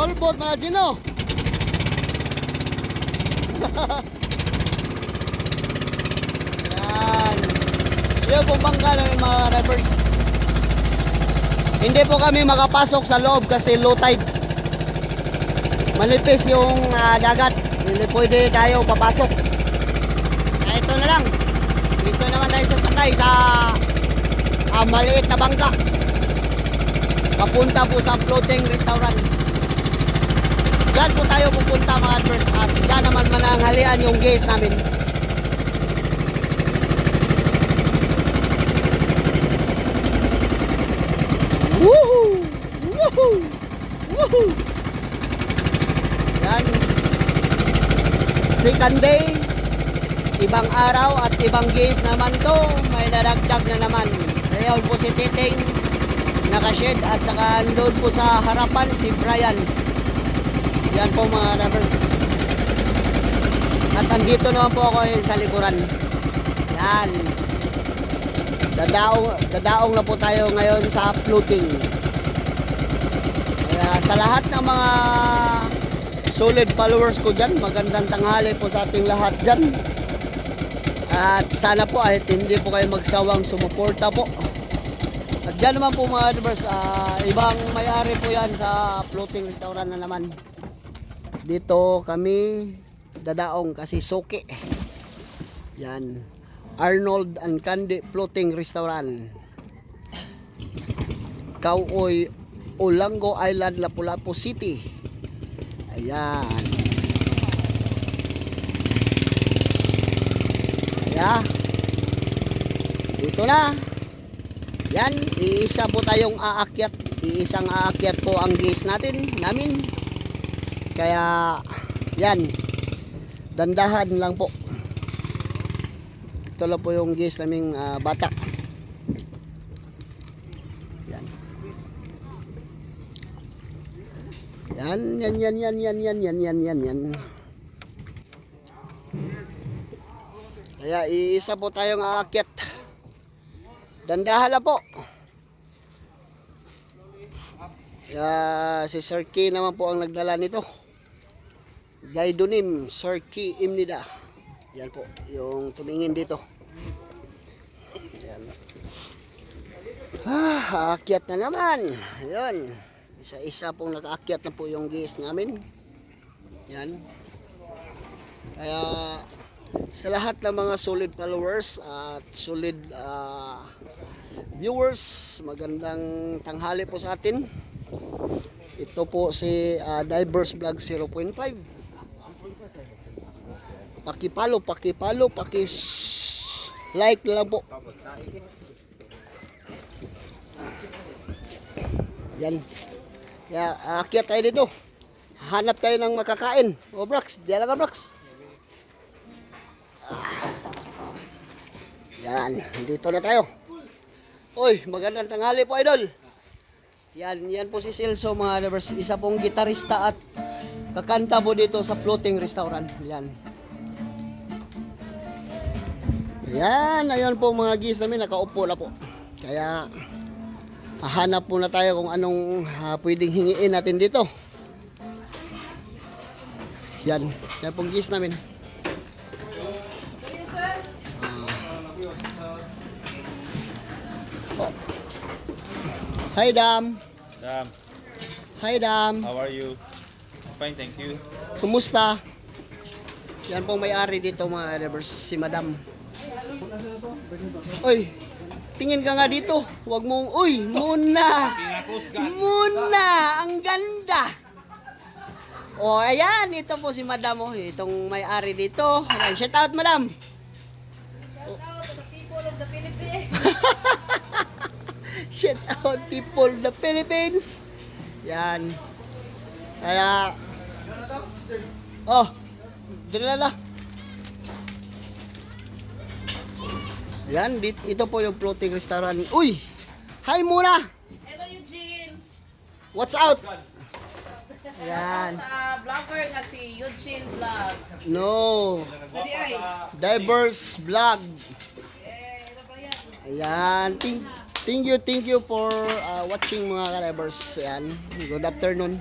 Tolbot, mga Gino. Yan. Yun pong bangka namin mga rivers. Hindi po kami makapasok sa loob kasi low tide. Manipis yung ah, dagat. Hindi pwede tayo papasok. Kaya ito na lang. Dito naman tayo sasakay sa ah, maliit na bangka. Papunta po sa floating restaurant. Diyan po tayo pupunta mga adverts at diyan naman mananghalian yung guest namin. Woohoo! Woohoo! Woohoo! Yan. Second day, ibang araw at ibang guest naman to. May nadagdag na naman. Ngayon po si Titing, nakashed at saka andun po sa harapan si Brian. Yan po mga lovers. At andito naman po ako ngayon sa likuran. Yan. Dadaong, dadaong na po tayo ngayon sa floating. Kaya sa lahat ng mga solid followers ko dyan, magandang tanghali po sa ating lahat dyan. At sana po ay hindi po kayo magsawang sumuporta po. At dyan naman po mga lovers, ah, ibang may-ari po yan sa floating restaurant na naman. Dito kami dadaong kasi suki. Yan. Arnold and Candy Floating Restaurant. Kauoy, Olango Island, Lapu-Lapu City. Ayan. Ayan. Dito na. Yan, iisa po tayong aakyat. Iisang aakyat po ang gate natin, namin. Kaya, yan. Dandahan lang po. Ito lang po yung gate naming ah, bata. Yan. Yan, yan, yan, yan, yan, yan, yan, yan, yan, yan. Kaya iisa po tayong aakyat. Dandahan lang po. Kaya si Sir K naman po ang nagdala nito. Gaidonim, Sir K Imnida. Yan po, yung tumingin dito. Yan. Ah, aakyat na naman. Ayun. Isa-isa pong nakaakyat na po yung guest namin. Yan. Kaya sa lahat ng mga solid followers at solid ah, viewers, magandang tanghali po sa atin. Ito po si ah, Divers Vlog 0.5. Pakipalo, pakipalo, paki like lang po. Yan. Kaya aakyat tayo dito. Hanap tayo ng makakain. O Brax, di ka Brax. Yan, dito na tayo. Uy, magandang tanghali po, idol. Yan, yan po si Celso, mga lovers. Isa pong gitarista at kakanta po dito sa floating restaurant. Yan. Yan, ayun po mga gis namin, nakaupo na po. Kaya, hahanap po na tayo kung anong ah, pwedeng hingiin natin dito. Yan, yan pong gis namin. Hi, Dam. Dam, Hi, Dam. how are you? Fine, thank you. Kumusta? Yan pong may-ari dito mga lovers, si Madam. Oy, tingin ka nga dito. Huwag mong, uy, muna. Muna, ang ganda. O, ayan, ito po si Madam. Oh, itong may-ari dito. Ayan, shout out, Madam. Shout out people the Philippines. Yan. Kaya, oh, dinala. Yan, dit, ito po yung floating restaurant. Uy! Hi muna! Hello Eugene! What's out? Yan. Sa vlogger nga si Eugene Vlog. No. Sa di ay. Diverse vlog. Eh? Ayan. Thank, thank you, thank you for uh, watching mga kalibers. Ayan. Good afternoon.